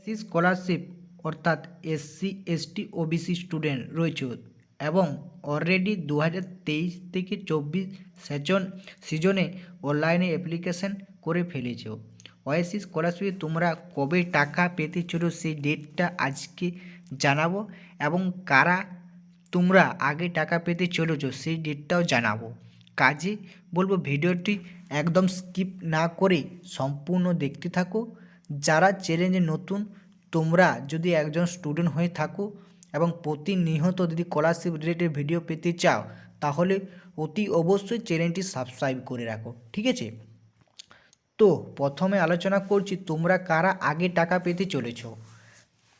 SC scholarship, অর্থাৎ SC, ST, OBC student রয়েছে। এবং অলরেডি দু হাজার তেইশ থেকে চব্বিশ সেজন সিজনে অনলাইনে অ্যাপ্লিকেশন করে ফেলেছ। ওএসসি স্কলারশিপে তোমরা কবে টাকা পেতে চলো সেই ডেটটা আজকে জানাব এবং কারা তোমরা আগে টাকা পেতে চলেছো সেই ডেটটাও জানাব। কাজে বলব ভিডিওটি একদম স্কিপ না করে সম্পূর্ণ দেখতে থাকো। যারা চ্যালেঞ্জে নতুন, তোমরা যদি একজন স্টুডেন্ট হয়ে থাকো এবং প্রতিনিয়ত যদি স্কলারশিপ রিলেটেড ভিডিও পেতে চাও, তাহলে অতি অবশ্যই চ্যানেলটি সাবস্ক্রাইব করে রাখো, ঠিক আছে? তো প্রথমে আলোচনা করছি তোমরা কারা আগে টাকা পেতে চলেছ।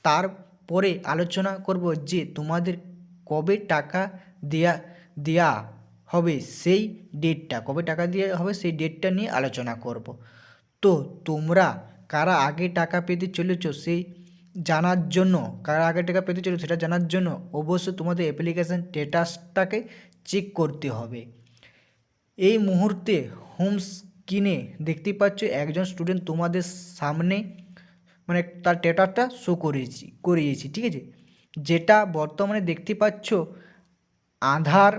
তারপরে আলোচনা করব যে তোমাদের কবে টাকা দেয়া দেয়া হবে সেই ডেটটা কবে টাকা দেওয়া হবে সেই ডেটটা নিয়ে আলোচনা করব। তো তোমরা কারা আগে টাকা পেতে চলেছ সেই জানার জন্য, কারা আগে টাকা পেতে চলেছ সেটা জানার জন্য অবশ্যই তোমাদের অ্যাপ্লিকেশান স্ট্যাটাসটাকে চেক করতে হবে। এই মুহূর্তে হোম স্ক্রিনে দেখতে পাচ্ছ একজন স্টুডেন্ট তোমাদের সামনে মানে তার স্ট্যাটাসটা শো করেছি, করিয়েছি, ঠিক আছে? যেটা বর্তমানে দেখতে পাচ্ছ আধার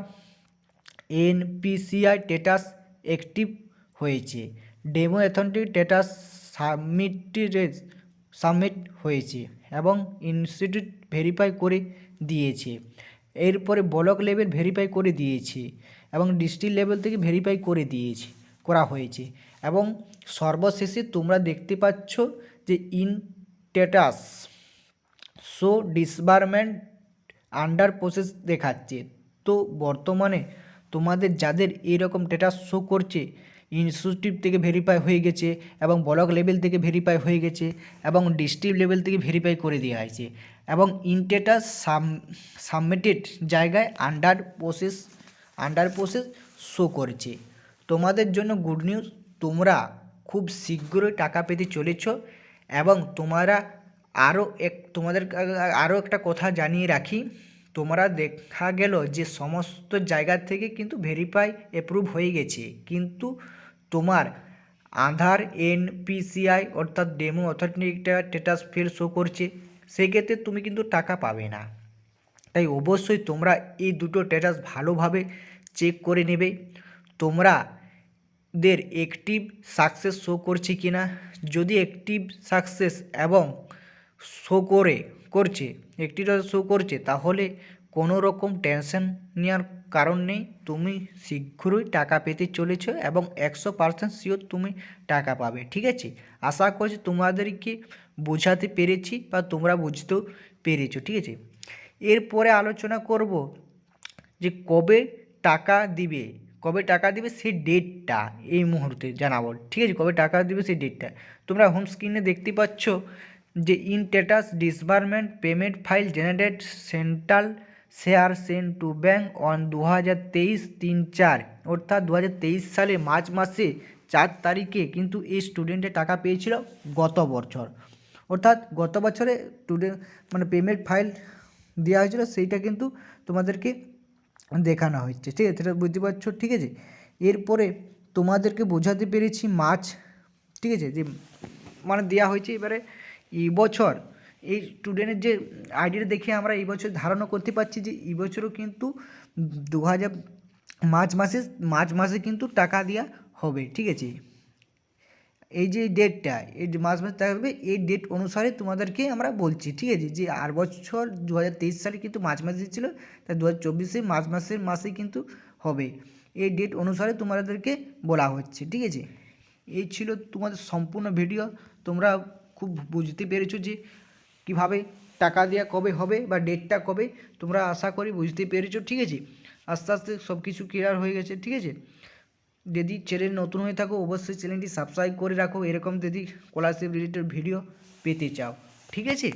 এনপিসিআই স্ট্যাটাস অ্যাক্টিভ হয়েছে। Demo authentic status submitted submit হয়েছে এবং ইনস্টিটিউট ভেরিফাই করে দিয়েছে। এরপরে ব্লক লেভেল ভেরিফাই করে দিয়েছে এবং ডিস্ট্রিক্ট লেভেল থেকে ভেরিফাই করে দিয়েছে, করা হয়েছে। এবং সর্বশেষে তোমরা দেখতে পাচ্ছ যে in status show disbursement under process দেখাচ্ছে। তো বর্তমানে তোমাদের যাদের এরকম স্ট্যাটাস শো করছে ইনস্টিটিউট থেকে ভেরিফাই হয়ে গেছে এবং ব্লক লেভেল থেকে ভেরিফাই হয়ে গেছে এবং ডিস্ট্রিক্ট লেভেল থেকে ভেরিফাই করে দেওয়া হয়েছে এবং ইনটেটাস সাম সাবমিটেড জায়গায় under process under process show করছে। তোমাদের জন্য গুড নিউজ তোমরা খুব শীঘ্রই টাকা পেতে চলেছ এবং তোমরা আরও এক, তোমাদের আরও একটা কথা জানিয়ে রাখি, তোমরা দেখা গেল যে সমস্ত জায়গা থেকে কিন্তু ভেরিফাই অ্যাপ্রুভ হয়ে গেছে। কিন্তু তোমার আধার এনপিসিআই অর্থাৎ ডেমো অথেন্টিকটা স্ট্যাটাস ফেল শো করছে, সেক্ষেত্রে তুমি কিন্তু টাকা পাবে না। তাই অবশ্যই তোমরা এই দুটো স্ট্যাটাস ভালোভাবে চেক করে নেবে তোমরা দের অ্যাক্টিভ সাকসেস শো করছে কি না যদি অ্যাক্টিভ সাকসেস এবং শো করে, করছে একটিটা শো করছে, তাহলে কোনো রকম টেনশন নেওয়ার কারণ নেই। তুমি শীঘ্রই টাকা পেতে চলেছ এবং একশো পার্সেন্ট শিওর তুমি টাকা পাবে, ঠিক আছে? আশা করছি তোমাদেরকে বোঝাতে পেরেছি বা তোমরা বুঝতেও পেরেছ, ঠিক আছে? এরপরে আলোচনা করব যে কবে টাকা দিবে, কবে টাকা দিবে সেই ডেটটা এই মুহূর্তে জানাব, ঠিক আছে? কবে টাকা দিবে সেই ডেটটা তোমরা হোম স্ক্রিনে দেখতে পাচ্ছ যে in status disbursement payment file generate central share sent to bank on দু হাজার তেইশ তিন চার। অর্থাৎ দু হাজার তেইশ সালে মার্চ মাসে চার তারিখে কিন্তু এই স্টুডেন্টের টাকা পেয়েছিল গত বছর। অর্থাৎ গত বছরে স্টুডেন্ট মানে পেমেন্ট ফাইল দেওয়া হয়েছিল সেইটা কিন্তু তোমাদেরকে দেখানো হচ্ছে ঠিক আছে, সেটা বুঝতে পারছ? ঠিক আছে? এরপরে তোমাদেরকে বোঝাতে পেরেছি মার্চ, ঠিক আছে? যে মানে দেওয়া হয়েছে এবারে এই বছর এই স্টুডেন্টের যে আইডিটা দেখে আমরা এই বছর ধারণা করতে পারছি যে এই বছরও কিন্তু দু হাজার মার্চ মাসে মার্চ মাসে কিন্তু টাকা দেওয়া হবে, ঠিক আছে? এই যে ডেটটা এই যে মাসে টাকা হবে এই ডেট অনুসারে তোমাদেরকে আমরা বলছি, ঠিক আছে? যে আর বছর দু হাজার তেইশ সালে কিন্তু মার্চ মাসে ছিল তাই দু হাজার চব্বিশে মার্চ মাসের মাসে কিন্তু হবে। এই ডেট অনুসারে তোমাদেরকে বলা হচ্ছে, ঠিক আছে? এই ছিল তোমাদের সম্পূর্ণ ভিডিও তোমরা খুব বুঝতে পেরেছ যে কীভাবে টাকা দেওয়া কবে হবে বা ডেটটা কবে, তোমরা আশা করি বুঝতে পেরেছ, ঠিক আছে? আস্তে আস্তে সব কিছু ক্লিয়ার হয়ে গেছে, ঠিক আছে? যদি চ্যানেল নতুন হয়ে থাকো, অবশ্যই চ্যানেলটি সাবস্ক্রাইব করে রাখো। এরকম যদি স্কলারশিপ রিলেটেড ভিডিও পেতে চাও, ঠিক আছে?